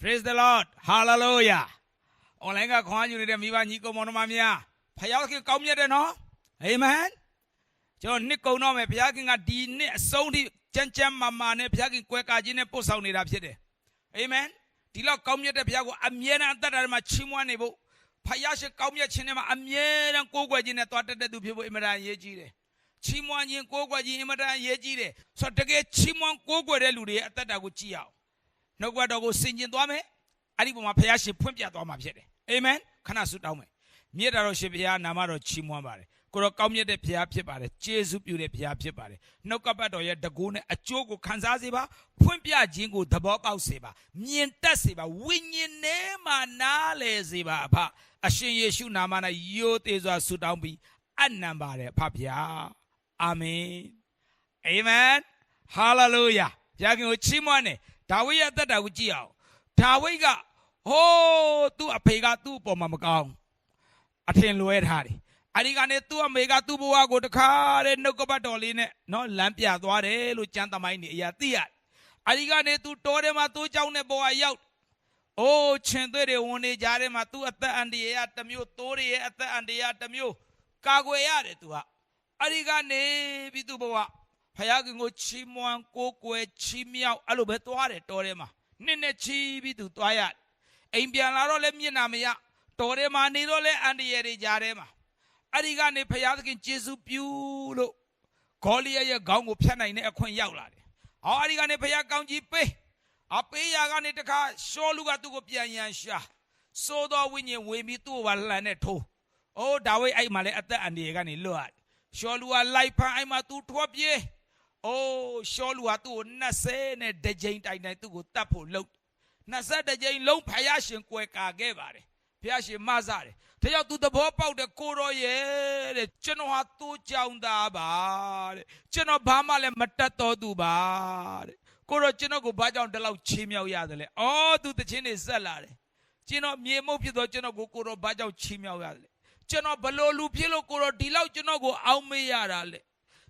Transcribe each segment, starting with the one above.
Praise the Lord Hallelujah online ကခွန်အားယူနေတဲ့မိဘညီကောင်မောင်နှမများဖခင်ကကောင်းမြတ်တယ်နော် Amen ကျွန်တော်နှစ်ကုံတော့မယ်ဘုရားခင်ကဒီနှစ်အဆုံးထိကြမ်းကြမ်းမာမာနဲ့ဘုရားခင်ကွယ်ကာခြင်းနဲ့ပို့ဆောင်နေတာဖြစ်တယ်အာမင်ဒီလောက်ကောင်းမြတ်တဲ့ဘုရားကိုအမြဲတမ်းအသက်တာထဲမှာချီးမွမ်းနေဖို့ဖခင်ရှိကောင်းမြတ်ခြင်းနဲ့မှာအမြဲတမ်းကိုးကွယ်ခြင်းနဲ့တွားတက်တဲ့သူဖြစ်ဖို့အင်မတန်အရေးကြီးတယ်ချီးမွမ်းခြင်းကိုးကွယ်ခြင်းအင်မတန်အရေးကြီးတယ်ဆိုတော့တကယ်ချီးမွမ်းကိုးကွယ်တဲ့လူတွေရဲ့အသက်တာကိုကြည့်ရအောင် နှုတ်ကပတ်တော်ကိုဆင်ကျင်သွားမယ်အဲ့ဒီပုံမှာဖခင်ရှင်ဖွင့်ပြသွားမှာဖြစ်တယ်အာမင်ခဏဆုတောင်းမယ်မြေတာတော်ရှင်ဘုရားနာမတော်ချီးမွမ်းပါတယ်ကိုတော့ကောင်းမြတ်တဲ့ဘုရားဖြစ်ပါတယ်ကျေးဇူးပြုတဲ့ဘုရားဖြစ်ပါတယ်နှုတ်ကပတ်တော်ရဲ့တကူနဲ့အကျိုးကိုခံစားစေပါဖွင့်ပြခြင်းကိုသဘောပေါက်စေပါမြင်တတ်စေပါဝိညာဉ်ထဲမှာနားလည်စေပါအဖအရှင်ယေရှုနာမ၌ယိုသေးစွာဆုတောင်းပြီးအနံပါတယ်အဖဘုရားအာမင်အာမင်ဟာလေလုယာဘုရားခင်ကိုချီးမွမ်းတယ် ဒါဝိဒ်ရဲ့အသက်တာကိုကြည့်အောင်ဒါဝိဒ်ကဟိုးသူ့အဖေကသူ့အပေါ်မှာမကောင်း အထင်လွဲထားတယ်အဲ့ဒီကနေသူ့အမေကသူ့ဘဝကိုတခါတဲ့နှုတ်ကပတ်တော်လေးနဲ့နော်လမ်းပြသွားတယ်လို့ကျမ်းသမိုင်းနေအရာသိရတယ်အဲ့ဒီကနေသူတော်ထဲမှာသူ့เจ้าနဲ့ဘဝရောက်အိုးချင်းသွေးတွေဝင်နေကြတဲ့မှာသူ့အသက်အန္တရာယ်တစ်မျိုးတိုးတွေရဲ့အသက်အန္တရာယ်တစ်မျိုးကာကွယ်ရတယ်သူကအဲ့ဒီကနေပြီးသူ့ဘဝ ဖယားကင်ကိုချီးမွမ်းကိုးကွယ်ချီးမြှောက်အဲ့လိုပဲသွားတယ်တော်ထဲမှာနှစ်နဲ့ချီးပြီးသူသွားရတယ်အိမ်ပြန်လာတော့လည်းမျက်နာမရတော်ထဲမှာနေတော့လဲအန်ဒီရတွေကြားထဲမှာအဲ့ဒီကနေဖျားသခင်ယေရှုပြုလို့ဂေါလိယရဲ့ခေါင်းကိုဖြတ်နိုင်တဲ့အခွင့်ရောက်လာတယ်။ဟောအဲ့ဒီကနေဖျားကောင်းကြီးပေးအပေးရာကနေတခါရှောလူကသူ့ကိုပြန်ရန်ရှာစိုးတော်ဝိညာဉ်ဝေပြီးသူ့ကိုပါလှန်နဲ့ထိုး။အိုးဒါဝိဒ်အဲ့မှာလဲအသက်အန္တရာယ်ကနေလွတ်ရတယ်။ရှောလူကလိုက်ဖမ်းအဲ့မှာသူထွက်ပြေး။ အိုးရှောလူကသူ့ကို20နဲ့တကြိမ်တိုင်တိုင်သူ့ကိုတတ်ဖို့လုပ်20တကြိမ်လုံးဖျားရှင်ကွယ်ကာခဲ့ပါတယ်။ဘုရားရှင်မဆတယ်ဒါကြောင့်သူသဘောပေါက်တယ်ကိုရောရဲ့တဲ့ကျွန်တော်ဟာသူ့ကြောင့်သားပါတဲ့ကျွန်တော်ဘာမှလည်းမတတ်တော်သူပါတဲ့ကိုရောကျွန်တော်ကိုဘာကြောင့်ဒီလောက်ချေးမြောက်ရတယ်လဲအော်သူတခြင်းတွေဆက်လာတယ်ကျွန်တော်မြေမုတ်ဖြစ်တော့ကျွန်တော်ကိုကိုရောဘာကြောင့်ချေးမြောက်ရတယ်လဲကျွန်တော်ဘလို့လူဖြစ်လို့ကိုရောဒီလောက်ကျွန်တော်ကိုအောက်မေ့ရတာလဲ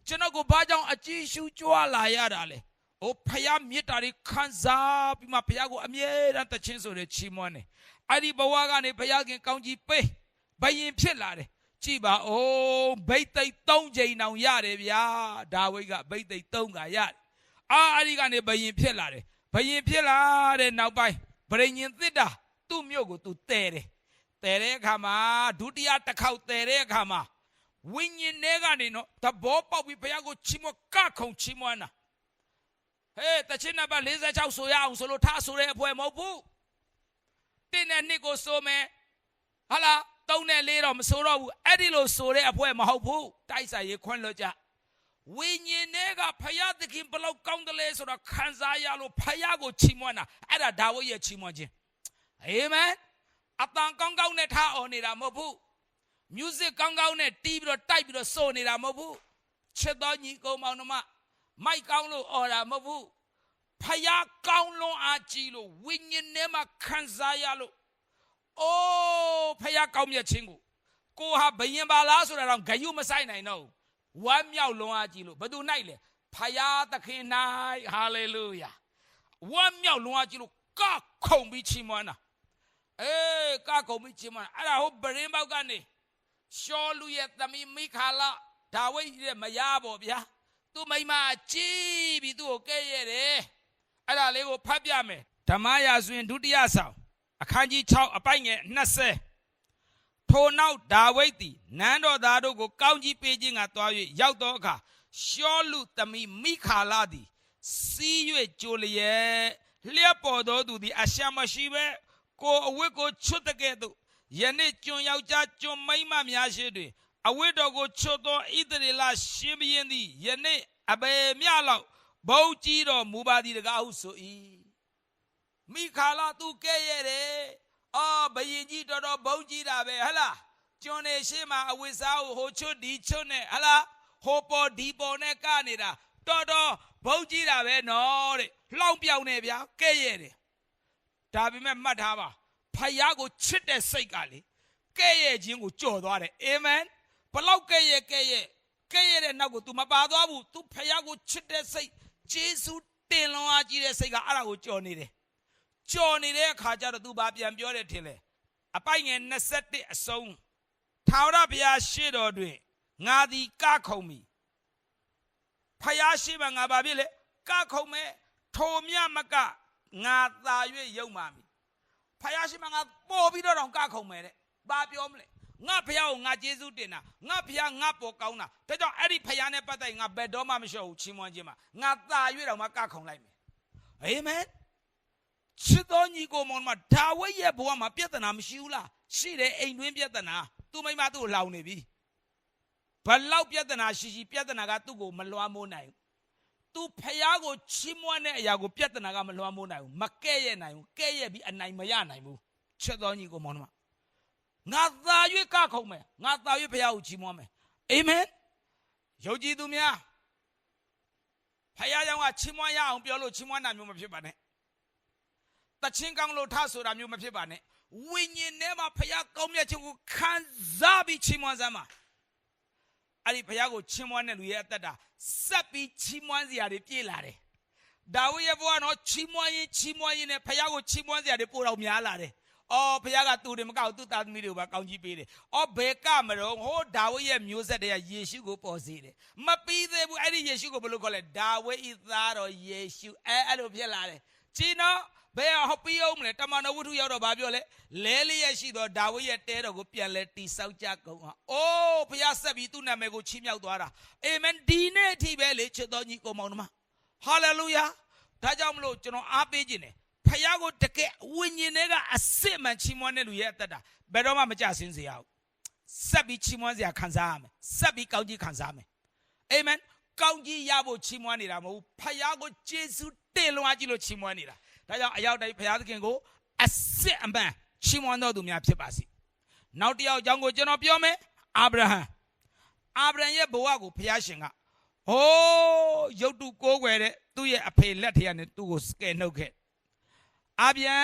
ကျွန်တော်ကိုဘာကြောင့်အကြည့်ရှုကြွလာရတာလဲအိုဖယားမြစ်တာတွေခံစားပြီးမှဖယားကိုအမြဲတမ်းတခြင်းဆိုတဲ့ချီးမွမ်းတယ်အဲ့ဒီဘဝကနေဘုရားခင်ကောင်းကြီးပေးဘယင်ဖြစ်လာတယ်ကြည်ပါဦးဘိတ်သိက်၃ချိန်တောင်ရတယ်ဗျာဒါဝိဒ်ကဘိတ်သိက်၃ကရတယ်အာအဲ့ဒီကနေဘယင်ဖြစ်လာတယ်ဘယင်ဖြစ်လာတဲ့နောက်ပိုင်းဗရိညင်သစ်တာသူ့မြို့ကိုသူတဲတယ်တဲတဲ့အခါမှာဒုတိယတစ်ခေါက်တဲတဲ့အခါမှာ ဝိညာဉ်ထဲကနေနော်သဘောပေါက်ပြီးဘုရားကိုချီးမွမ်းကခုံချီးမွမ်းတာဟေးတချင်းနံပါတ်46ဆိုရအောင်ဆိုလို့ထားဆိုတဲ့အဖွဲမဟုတ်ဘူးတင်းနဲ့နှစ်ကိုစိုးမယ်ဟာလားသုံးနဲ့လေးတော့မစိုးတော့ဘူးအဲ့ဒီလိုစိုးတဲ့အဖွဲမဟုတ်ဘူးတိုက်ဆိုင်ရေးခွန်းလို့ကြဝိညာဉ်တွေကဖယားသခင်ဘလောက်ကောင်းတယ်လဲဆိုတော့ခံစားရလို့ဖယားကိုချီးမွမ်းတာအဲ့ဒါဒါဝိဒ်ရဲ့ချီးမွမ်းခြင်းအာမင်အတန်ကောင်းကောင်းနဲ့ထားအောင်နေတာမဟုတ်ဘူး music ကောင်းကောင်းနဲ့တီးပြီးတော့တိုက်ပြီးတော့စိုးနေတာမဟုတ်ဘူးချစ်တော်ညီကောင်မောင်နှမမိုက်ကောင်းလို့អော်တာမဟုတ်ဘူးဖယားကောင်းလွန်အားကြီးလို့ဝိညာဉ်ထဲမှာခံစားရလို့အိုးဖယားကောင်းမြတ်ခြင်းကိုကိုဟာဘယင်ပါလားဆိုတာတော့ဂယုမဆိုင်နိုင်တော့ဘူးဝမ်းမြောက်လွန်အားကြီးလို့ဘသူ၌လဲဖယားသခင်၌ဟာလေလုယာဝမ်းမြောက်လွန်အားကြီးလို့ကခုံပြီးချီးမွမ်းတာအေးကခုံပြီးချီးမွမ်းတာအဲ့ဒါဟိုဗရင်ပေါက်ကနေ ရှောလူရဲ့သမီးမိခါလာဒါဝိဒ်ရဲ့မယားပေါ့ဗျာသူမိမအကြီးပြီးသူ့ကိုကဲ့ရဲ့တယ်အဲ့ဒါလေးကိုဖတ်ပြမယ်ဓမ္မရာဇဝင်ဒုတိယဆောင်အခန်းကြီး6အပိုက်ငယ်20ထိုနောက်ဒါဝိဒ်သည်နန်းတော်သားတို့ကိုကောင်းကြီးပေးခြင်းကတွား၍ရောက်သောအခါရှောလူသမီးမိခါလာသည်စီး၍ကြိုလျက်လျက်ပေါ်သောသူသည်အရှာမရှိပဲကိုအဝတ်ကိုချွတ်တဲ့ကဲ့သို့ ယနေ့ကျွန်ယောက်ျားကျွန်မိန်းမများရှိတွင်အဝတ်တော်ကိုချွတ်သောဣသရေလရှင်ဘုရင်သည်ယနေ့အဘယ်မျှလောက်ဘုံကြီးတော်မူပါသည်တကားဟုဆို၏မိခါလာသူကဲ့ရဲ့တယ်အော်ဘယင်ကြီးတော်တော်ဘုံကြီးတာပဲဟဟလားကျွန်းနေရှိမှအဝိစားကိုဟိုချွတ်ဒီချွတ်နဲ့ဟလားဟိုပေါ်ဒီပေါ်နဲ့ကနေတာတော်တော်ဘုံကြီးတာပဲနော်တဲ့လှောင်ပြောင်နေဗျာကဲ့ရဲ့တယ်ဒါပေမဲ့မှတ်ထားပါ ဖယားကိုချစ်တဲ့စိတ်ကလေကဲ့ရဲ့ခြင်းကိုကြော်သွားတယ်အာမင်ဘလောက်ကဲ့ရဲ့ကဲ့ရဲ့ကဲ့ရဲ့တဲ့နောက်ကို तू မပါသွားဘူး तू ဖယားကိုချစ်တဲ့စိတ် ဂျေစုတင်လွန်အားကြီးတဲ့စိတ်ကအဲ့ဒါကိုကြော်နေတယ် ကြော်နေတဲ့အခါကျတော့ तू ဘာပြန်ပြောတယ်ထင်လဲအပိုက်ငယ်21အဆုံးထာဝရဘုရားရှေ့တော်တွင်ငါသည်ကခုံမီဖယားရှိမှငါဘာဖြစ်လဲကခုံမဲ့ထိုမြမကငါသာ၍ယုံပါမည် ဖယားရှိမှငါပေါ်ပြီးတော့တောင်ကခုံမဲ့တဲ့ဘာပြောမလဲငါဖယားကိုငါကျေးဇူးတင်တာငါဖယားငါပေါ်ကောင်းတာဒါကြောင့်အဲ့ဒီဖယားနဲ့ပတ်သက်ရင်ငါဘယ်တော့မှမလျှော့ဘူးချီးမွမ်းခြင်းမှာငါသာ၍တောင်မှကခုံလိုက်မယ်အာမင်ချစ်တော်ညီကိုမောင်မဒါဝိဒ်ရဲ့ဘဝမှာပြဿနာမရှိဘူးလားရှိတယ်အိမ်တွင်းပြဿနာသူမိမသူ့ကိုလောင်နေပြီဘလောက်ပြဿနာရှိရှိပြဿနာကသူ့ကိုမလွှမ်းမိုးနိုင်ဘူး။ तू ဖျားကိုချီးမွမ်းတဲ့အရာကိုပြဿနာကမလွှမ်းမိုးနိုင်ဘူး။မကဲ့ရဲ့နိုင်ဘူး။ကဲ့ရဲ့ပြီးအနိုင်မရနိုင်ဘူး။ချက်တော်ညီကိုမောင်နှမ။ငါသာ၍ကခုံမယ်။ငါသာ၍ဖျားကိုချီးမွမ်းမယ်။အာမင်။ယုံကြည်သူများဖျားကြောင့်ကချီးမွမ်းရအောင်ပြောလို့ချီးမွမ်းတာမျိုးမဖြစ်ပါနဲ့။တချင်းကောင်းလို့ထဆိုတာမျိုးမဖြစ်ပါနဲ့။ဝိညာဉ်ထဲမှာဖျားကောင်းမြတ်ခြင်းကိုခံစားပြီးချီးမွမ်းစမ်းပါ အဲ့ဒီဘုရားကိုချီးမွမ်းတဲ့လူရဲ့အသက်တာဆက်ပြီးချီးမွမ်းစရာတွေပြည့်လာတယ်။ဒါဝိဒ်ရဲ့ဘဝတော့ချီးမွမ်းရင်ချီးမွမ်းရင်နဲ့ဘုရားကိုချီးမွမ်းစရာတွေပိုတော့များလာတယ်။အော်ဘုရားကသူ့တွေမကောက်သူ့သားသမီးတွေကိုပါကောင်းကြီးပေးတယ်။အော်ဘယ်ကမတော့ဟိုဒါဝိဒ်ရဲ့မျိုးဆက်တွေကယေရှုကိုပေါ်စေတယ်။မပြီးသေးဘူးအဲ့ဒီယေရှုကိုဘယ်လိုခေါ်လဲဒါဝိဒ်ဤသားတော်ယေရှုအဲအဲ့လိုဖြစ်လာတယ်။ကြည်နော် ဘယ်ဟောပြီးအောင်မလဲတမန်တော်ဝတ္ထုရောက်တော့ဗာပြောလဲလဲလျက်ရှိတော့ဒါဝိဒ်ရဲ့တဲတော်ကိုပြန်လဲတိဆောက်ကြကုန်ဟာ။အိုးဘုရားဆက်ပြီးသူ့နာမည်ကိုချီးမြှောက်သွားတာ။အာမင်ဒီနေ့အထိပဲလေချစ်တော်ညီကိုမောင်နှမ။ဟာလေလုယာ။ဒါကြောင့်မလို့ကျွန်တော်အားပေးခြင်းတယ်။ဖခင်ကိုတကယ်ဝိညာဉ်ထဲကအစစ်မှန်ချီးမွမ်းတဲ့လူရဲ့အသက်တာဘယ်တော့မှမကြဆင်းစေရဘူး။ဆက်ပြီးချီးမွမ်းစရာခံစားရမယ်။ဆက်ပြီးကောင်းကြီးခံစားမယ်။အာမင်။ကောင်းကြီးရဖို့ချီးမွမ်းနေတာမဟုတ်ဘူး။ဖခင်ကိုယေရှုတင်လွှားကြည့်လို့ချီးမွမ်းနေတာ။ ဒါကြောင့်အရောက်တိုင်းဖခင်သခင်ကိုအစစ်အမှန်ချီးမွမ်းတော်သူများဖြစ်ပါစေ။နောက်တစ်ယောက်အကြောင်းကိုကျွန်တော်ပြောမယ်။အာဗြဟံ။အာဗြဟံရဲ့ဘဝကိုဖခင်ရှင်ကဟိုးရုတ်တုကိုးကွယ်တဲ့သူ့ရဲ့အဖေလက်ထက်ကနေသူ့ကိုစကယ်နှုတ်ခဲ့။အာဗျံ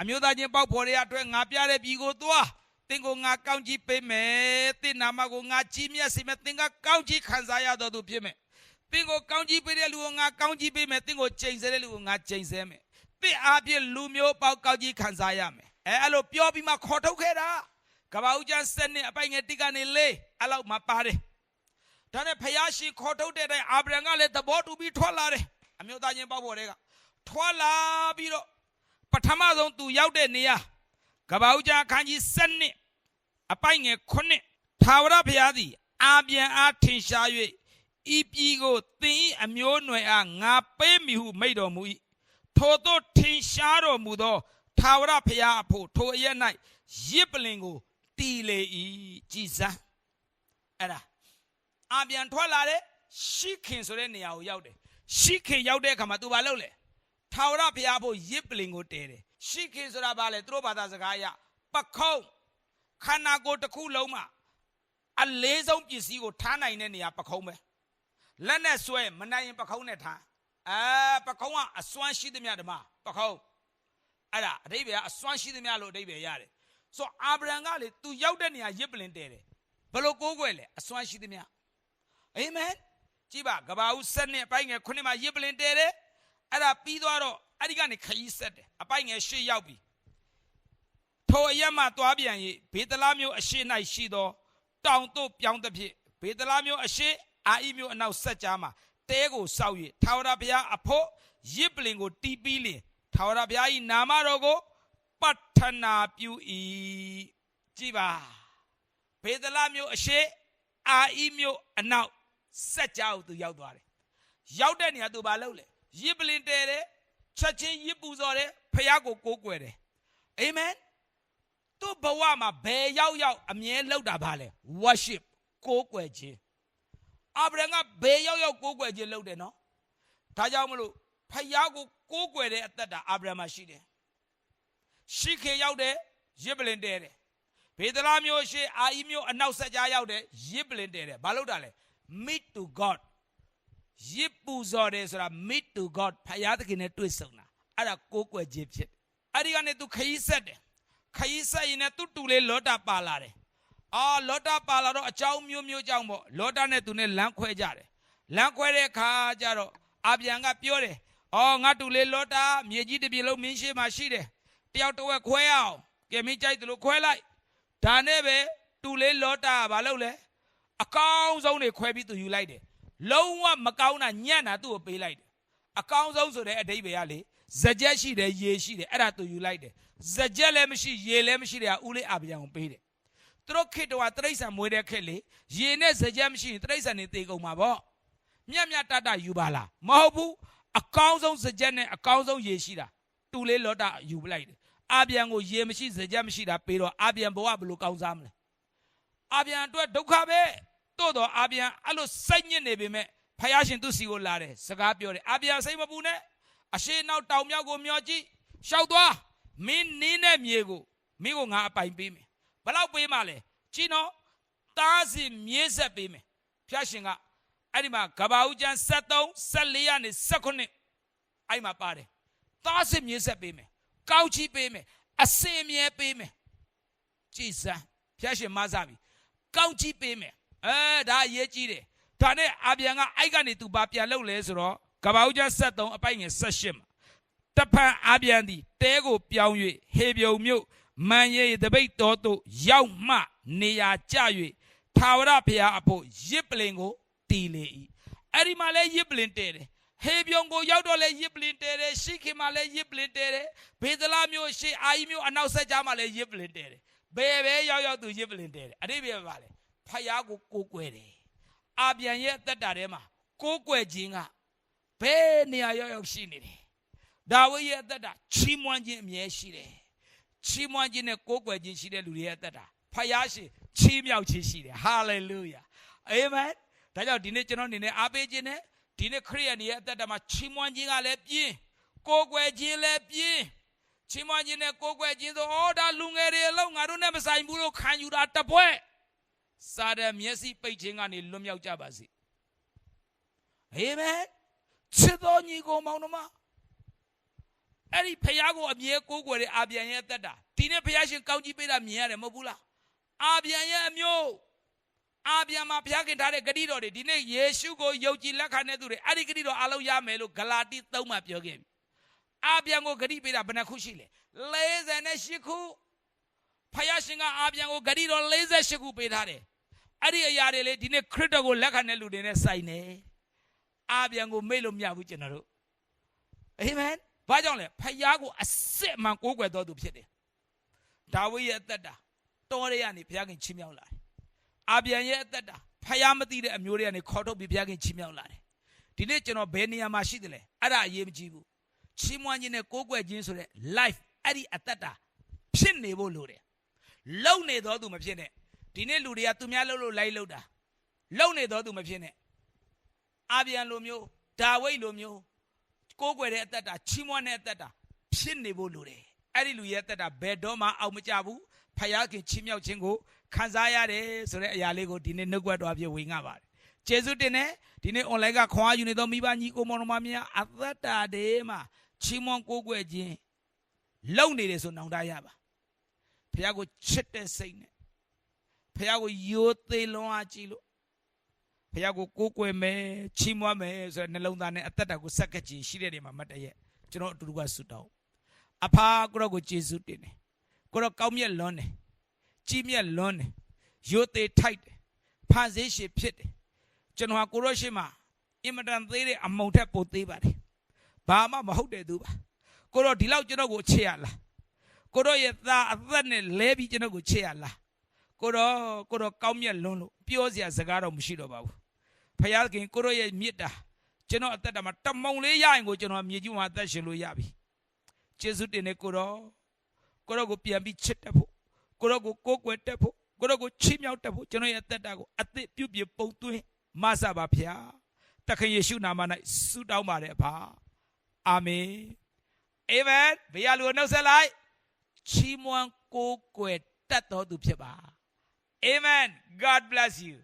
အမျိုးသားချင်းပေါက်ဖော်ရရအတွက်ငါပြတဲ့ပြည်ကိုသွား။တင်ကိုငါကောင်းကြီးပေးမယ်။တင်နာမကိုငါကြီးမြတ်စေမယ်။တင်ကကောင်းကြီးခံစားရတော်သူဖြစ်မယ်။တင်ကိုကောင်းကြီးပေးတဲ့လူကိုငါကောင်းကြီးပေးမယ်။တင်ကိုချိန်ဆတဲ့လူကိုငါချိန်ဆမယ်။ တင်အားဖြင့်လူမျိုးပေါက်ကောင်းကြီးခံစားရမယ်။အဲအဲ့လိုပြောပြီးမှခေါ်ထုတ်ခဲ့တာ။ကပ္ပဦးကျန်းစနစ်အပိုင်ငယ်တိကနေလေးအဲ့လောက်မှပါတယ်။ဒါနဲ့ဖယားရှိခေါ်ထုတ်တဲ့အတိုင်းအာဗြဟံကလည်းသဘောတူပြီးထွက်လာတယ်။အမျိုးသားချင်းပေါက်ဖော်တဲ့ကထွက်လာပြီးတော့ပထမဆုံးသူရောက်တဲ့နေရာကပ္ပဦးကျန်းအခန်းကြီးစနစ်အပိုင်ငယ်ခုနှစ်ထာဝရဘုရားသည်အာပြန်အားထင်ရှား၍ဤပြည်ကိုသင်၏အမျိုးနွယ်အားငါပေးမိဟုမိန့်တော်မူ၏ ထို့သောထင်ရှားတော်မူသောထာဝရဘုရားအဖို့ထိုအရက်၌ရစ်ပလင်ကိုတီလေ၏ကြည်စမ်းအဲ့ဒါအာပြန်ထွက်လာတဲ့ရှိခင်ဆိုတဲ့နေရာကိုရောက်တယ်ရှိခင်ရောက်တဲ့အခါမှာသူဘာလုပ်လဲထာဝရဘုရားဖို့ရစ်ပလင်ကိုတဲတယ်ရှိခင်ဆိုတာဘာလဲသူတို့ဘာသာစကားအရပခုံးခန္ဓာကိုယ်တစ်ခုလုံးမှာအလေးဆုံးပစ္စည်းကိုထားနိုင်တဲ့နေရာပခုံးပဲလက်နဲ့ဆွဲမနိုင်ရင်ပခုံးနဲ့ထား အဲပခုံးကအစွမ်းရှိသမျှဓမ္မပခုံးအဲ့ဒါအတိဘယ်ကအစွမ်းရှိသမျှလို့အတိဘယ်ရတယ်ဆိုအာဗြဟံကလေသူရောက်တဲ့နေရာရစ်ပလင်တဲတယ်ဘယ်လိုကိုးကွယ်လဲအစွမ်းရှိသမျှအာမင်ကြည်ပါကဘာဦးဆက်နဲ့အပိုင်ငယ်ခုနှစ်မှာရစ်ပလင်တဲတယ်အဲ့ဒါပြီးသွားတော့အဲ့ဒီကနေခရီးဆက်တယ်အပိုင်ငယ်ရှေ့ရောက်ပြီထိုအရက်မှသွားပြန်၍ဘေသလားမျိုးအရှိ၌ရှိသောတောင်တို့ပြောင်းသဖြင့်ဘေသလားမျိုးအရှိအာဣမျိုးအနောက်ဆက်ကြားမှာ တဲကိုစောက်၍ထာဝရဘုရားအဖို့ရစ်ပလင်ကိုတီးပြီးလင်ထာဝရဘုရား၏နာမတော်ကိုပတ္ထနာပြု၏ကြည်ပါဘေသလားမျိုးအရှိအာဣမျိုးအနောက်ဆက်ကြားကိုသူရောက်သွားတယ်ရောက်တဲ့နေရာသူဘာလုပ်လဲရစ်ပလင်တဲတယ်ချက်ချင်းရစ်ပူစော်တယ်ဖះကိုကိုးကွယ်တယ်အာမင်သူ့ဘဝမှာဘယ်ရောက်ရောက်အမြဲလောက်တာပါလဲ worship ကိုးကွယ်ခြင်း အာဗြဟံကဘယ်ရောက်ရောက်ကိုးကွယ်ခြင်းလုပ်တယ်နော်ဒါကြောင့်မလို့ဖះကိုကိုးကွယ်တဲ့အသက်တာအာဗြဟံမှာရှိတယ်ရှိခေရောက်တယ်ရစ်ပလင်တဲတယ်ဘေဒလာမျိုးရှိအာဤမျိုးအနောက်ဆက်ကြားရောက်တယ်ရစ်ပလင်တဲတယ်ဘာလို့တာလဲ meet to god ရစ်ပူဇော်တယ်ဆိုတာ meet to god ဖယားသခင်နဲ့တွေ့ဆုံတာအဲ့ဒါကိုးကွယ်ခြင်းဖြစ်တယ်အဲ့ဒီကနေ तू ခရီးဆက်တယ်ခရီးဆက်ရင်လည်းသူ့တူလေးလောတာပါလာတယ် အာလောတာပါလာတော့အကြောင်းမျိုးမျိုးကြောင့်ပေါ့လောတာနဲ့သူနဲ့လမ်းခွဲကြတယ်လမ်းခွဲတဲ့အခါကျတော့အာပြန်ကပြောတယ်ဩဟောငါတူလေးလောတာမြေကြီးတစ်ပြေလုံးမင်းရှိမှရှိတယ်တယောက်တစ်ဝက်ခွဲရအောင်ကဲမင်းကြိုက်တယ်လို့ခွဲလိုက်ဒါနဲ့ပဲတူလေးလောတာကဘာလုပ်လဲအကောင်းဆုံးတွေခွဲပြီးသူယူလိုက်တယ်လုံးဝမကောင်းတာညံ့တာသူ့ကိုပေးလိုက်တယ်အကောင်းဆုံးဆိုတဲ့အတိတ်ပဲရလေဇကြက်ရှိတယ်ရေရှိတယ်အဲ့ဒါသူယူလိုက်တယ်ဇကြက်လည်းမရှိရေလည်းမရှိတဲ့ကဦးလေးအာဗျံကိုပေးတယ် သူတို့ခေတ္တကတရိษံမွေးတဲ့ခက်လေရေနဲ့ဇကြက်မရှိရင်တရိษံနေတေကုန်မှာပေါ့မြတ်မြတ်တတယူပါလားမဟုတ်ဘူးအကောင်းဆုံးဇကြက်နဲ့အကောင်းဆုံးရေရှိတာတူလေးလောတာယူပလိုက်တယ်အာဗျံကိုရေမရှိဇကြက်မရှိတာပေးတော့အာဗျံဘဝဘယ်လိုကောင်းစားမလဲအာဗျံအတွက်ဒုက္ခပဲတို့တော့အာဗျံအဲ့လိုစိတ်ညစ်နေပေမဲ့ဖယားရှင်သူ့စီကိုလာတယ်စကားပြောတယ်အာဗျံစိတ်မပူနဲ့အရှိနောက်တောင်မြောက်ကိုမျောကြည့်ရှောက်သွားမင်းနင်းတဲ့မြေကိုမင်းကိုငါအပိုင်ပေးမယ် ဘယ်လောက်ပေးမှလဲကြည့်နော်တားစီမြေးဆက်ပေးမယ်ဖျားရှင်ကအဲ့ဒီမှာကဘာဦးကျန်း73 14ကနေ18အဲ့မှာပါတယ်တားစီမြေးဆက်ပေးမယ်ကောက်ချီပေးမယ်အစင်မြဲပေးမယ်ကြည်စမ်းဖျားရှင်မဆပြီကောက်ချီပေးမယ်အဲဒါအရေးကြီးတယ်ဒါနဲ့အာပြန်ကအိုက်ကနေသူဘာပြန်လုပ်လဲဆိုတော့ကဘာဦးကျန်း73အပိုင်ငယ်18မှာတဖန်အာပြန်သည်တဲကိုပြောင်း၍ဟေပြုံမြို့ မန်ရိတပိတ်တော်သို့ရောက်မှနေရာကျ၍သာဝရဘုရားအဖို့ရစ်ပလင်ကိုတီလေ၏အဲ့ဒီမှာလဲရစ်ပလင်တဲတယ်ဟေပြုံကိုရောက်တော့လဲရစ်ပလင်တဲတယ်ရှိခင်မှာလဲရစ်ပလင်တဲတယ်ဘေဒလာမြို့ရှေအာကြီးမြို့အနောက်ဆက်ကြားမှာလဲရစ်ပလင်တဲတယ်ဘယ်ပဲရောက်ရောက်သူရစ်ပလင်တဲတယ်အတိပ္ပယ်ပါလေဖယားကိုကိုးကွယ်တယ်အာပြန်ရဲ့အသက်တာထဲမှာကိုးကွယ်ခြင်းကဘယ်နေရာရောက်ရောက်ရှိနေတယ်ဒါဝိဒ်ရဲ့အသက်တာချီးမွမ်းခြင်းအမြဲရှိတယ် ချီးမွမ်းခြင်းနဲ့ကိုးကွယ်ခြင်းရှိတဲ့လူတွေရဲ့အသက်တာဖယားရှင်ချီးမြှောက်ခြင်းရှိတယ်ဟာလေလုယာအာမင်ဒါကြောင့်ဒီနေ့ကျွန်တော်အနေနဲ့အားပေးခြင်းနဲ့ဒီနေ့ခရိယန်ရဲ့အသက်တာမှာချီးမွမ်းခြင်းကလည်းပြင်းကိုးကွယ်ခြင်းလည်းပြင်းချီးမွမ်းခြင်းနဲ့ကိုးကွယ်ခြင်းဆိုအော်ဒါလူငယ်တွေအလုံးငါတို့နဲ့မဆိုင်ဘူးလို့ခံယူတာတပွဲစာတဲ့မျက်စိပိတ်ခြင်းကနေလွတ်မြောက်ကြပါစေအာမင်ချစ်တော်ညီကိုမောင်နှမ အဲ့ဒီဖះကိုအမြဲကိုးကွယ်တဲ့အာပြန်ရဲ့အသက်တာဒီနေ့ဖះရှင်ကောင်းကြီးပေးတာမြင်ရတယ်မဟုတ်ဘူးလားအာပြန်ရဲ့အမျိုးအာပြန်မှာဖះခင်ထားတဲ့ဂတိတော်တွေဒီနေ့ယေရှုကိုယုံကြည်လက်ခံတဲ့သူတွေအဲ့ဒီဂတိတော်အလုံးရမယ်လို့ဂလာတိ3မှာပြောခဲ့ပြီအာပြန်ကိုဂတိပေးတာဘယ်နှခုရှိလဲ48ခုဖះရှင်ကအာပြန်ကိုဂတိတော်48ခုပေးထားတယ်အဲ့ဒီအရာတွေလေဒီနေ့ခရစ်တော်ကိုလက်ခံတဲ့လူတွေနဲ့ဆိုင်နေအာပြန်ကိုမေ့လို့မရဘူးကျွန်တော်တို့အာမင် ဘာကြောင့်လဲဖယားကိုအစစ်မှန်ကိုးကွယ်တော်သူဖြစ်တယ်ဒါဝိဒ်ရဲ့အသက်တာတော်ရဲကနေဘုရားခင်ချီးမြှောက်လာတယ်အာပြန်ရဲ့အသက်တာဖယားမသိတဲ့အမျိုးတွေကနေခေါ်ထုတ်ပြီးဘုရားခင်ချီးမြှောက်လာတယ်ဒီနေ့ကျွန်တော်ဘယ်နေရာမှာရှိတယ်လဲအဲ့ဒါအရေးမကြီးဘူးချီးမွမ်းခြင်းနဲ့ကိုးကွယ်ခြင်းဆိုတဲ့ life အဲ့ဒီအသက်တာဖြစ်နေဖို့လိုတယ်လုံနေတော်သူမဖြစ်နဲ့ဒီနေ့လူတွေကသူများလှုပ်လို့လိုက်လှုပ်တာလုံနေတော်သူမဖြစ်နဲ့အာပြန်လိုမျိုးဒါဝိဒ်လိုမျိုး ကိုးကွယ်တဲ့အသက်တာချီးမွမ်းတဲ့အသက်တာဖြစ်နေဖို့လိုတယ်အဲ့ဒီလူရဲ့အသက်တာဘယ်တော့မှအောင်မကြဘူးဖယားခင်ချီးမြှောက်ခြင်းကိုခံစားရတယ်ဆိုတဲ့အရာလေးကိုဒီနေ့နှုတ်ကပတ်တော်အဖြစ်ဝင်ငါပါတယ်ကျေးဇူးတင်တယ်ဒီနေ့ online ကခွန်အားယူနေသောမိဘညီကိုမောင်နှမများအသက်တာတွေမှာချီးမွမ်းကိုးကွယ်ခြင်းလုံနေတယ်ဆိုနောင်တရပါဖယားကိုချစ်တဲ့စိတ်နဲ့ဖယားကိုယိုသေးလွန်အားကြည့်လို့ ဖះကိုကိုးကွယ်မယ်ချီးမွမ်းမယ်ဆိုတဲ့နှလုံးသားနဲ့အသက်တာကိုစက္ကကြည်ရှိတဲ့နေရာမှာမတ်တရက်ကျွန်တော်အတူတူကဆုတောင်းအဖာကိုရောကိုကျေးဇူးတင်တယ်ကိုရောကောင်းမြတ်လွန်းတယ်ကြီးမြတ်လွန်းတယ်ရိုသေထိုက်တယ်ဖန်ဆင်းရှင်ဖြစ်တယ်ကျွန်တော်ဟာကိုရောရှိမှအင်မတန်သေးတဲ့အမုံထက်ပိုသေးပါတယ်ဘာမှမဟုတ်တဲ့သူပါကိုရောဒီလောက်ကျွန်တော်ကိုချစ်ရလားကိုရောရဲ့သားအသက်နဲ့လဲပြီးကျွန်တော်ကိုချစ်ရလားကိုရောကိုရောကောင်းမြတ်လွန်းလို့ပြောစရာစကားတော့မရှိတော့ပါဘူး ဖယားခင်ကိုရောရဲ့မြစ်တာကျွန်တော်အသက်တာမှာတမုံလေးရရင်ကိုကျွန်တော်မြေကြီးမှာအသက်ရှင်လို့ရပြီကျေးဇူးတင်တဲ့ကိုရောကိုရောကိုပြန်ပြီးချစ်တတ်ဖို့ကိုရောကိုကိုးကွယ်တတ်ဖို့ကိုရောကိုချီးမြှောက်တတ်ဖို့ကျွန်တော်ရဲ့အသက်တာကိုအသက်ပြုတ်ပြပုံသွင်းမဆပါဖျားတခင်ယေရှုနာမ၌ဆုတောင်းပါတယ်အဖာအာမင်အာမင်ဘုရားလူကိုနှုတ်ဆက်လိုက်ချီးမွမ်းကိုးကွယ်တတ်တော်သူဖြစ်ပါအာမင် God bless you